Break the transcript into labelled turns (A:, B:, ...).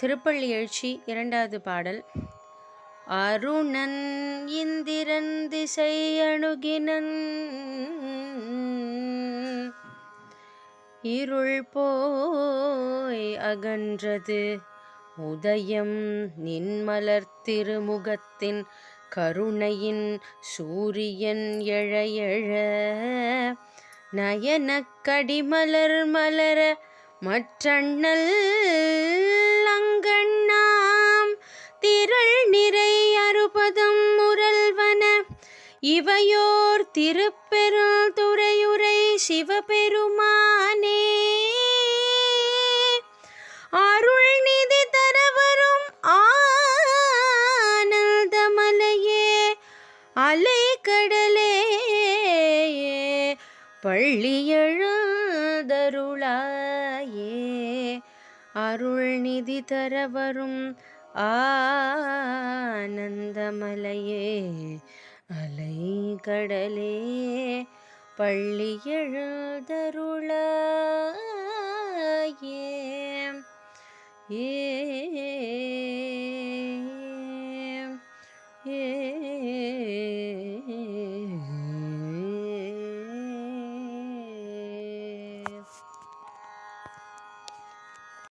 A: திருப்பள்ளி எழுச்சி இரண்டாவது பாடல். அருணன் இந்திரன் திசை அணுகினன். இருள் போய் அகன்றது. உதயம் நின்மலர் திருமுகத்தின் கருணையின் சூரியன் எழையழ. நயனக்கடிமலர் மலர மற்றண்ணல் இவையோர் திருப்பெருள் துறையுரை சிவபெருமானே. அருள் நிதி தரவரும் ஆனந்தமலையே அலை கடலே எழுதருளாயே அருள் நிதி தரவரும் ஆனந்தமலையே அலைக்கடலே பள்ளி எழுதருளாயே. ஏ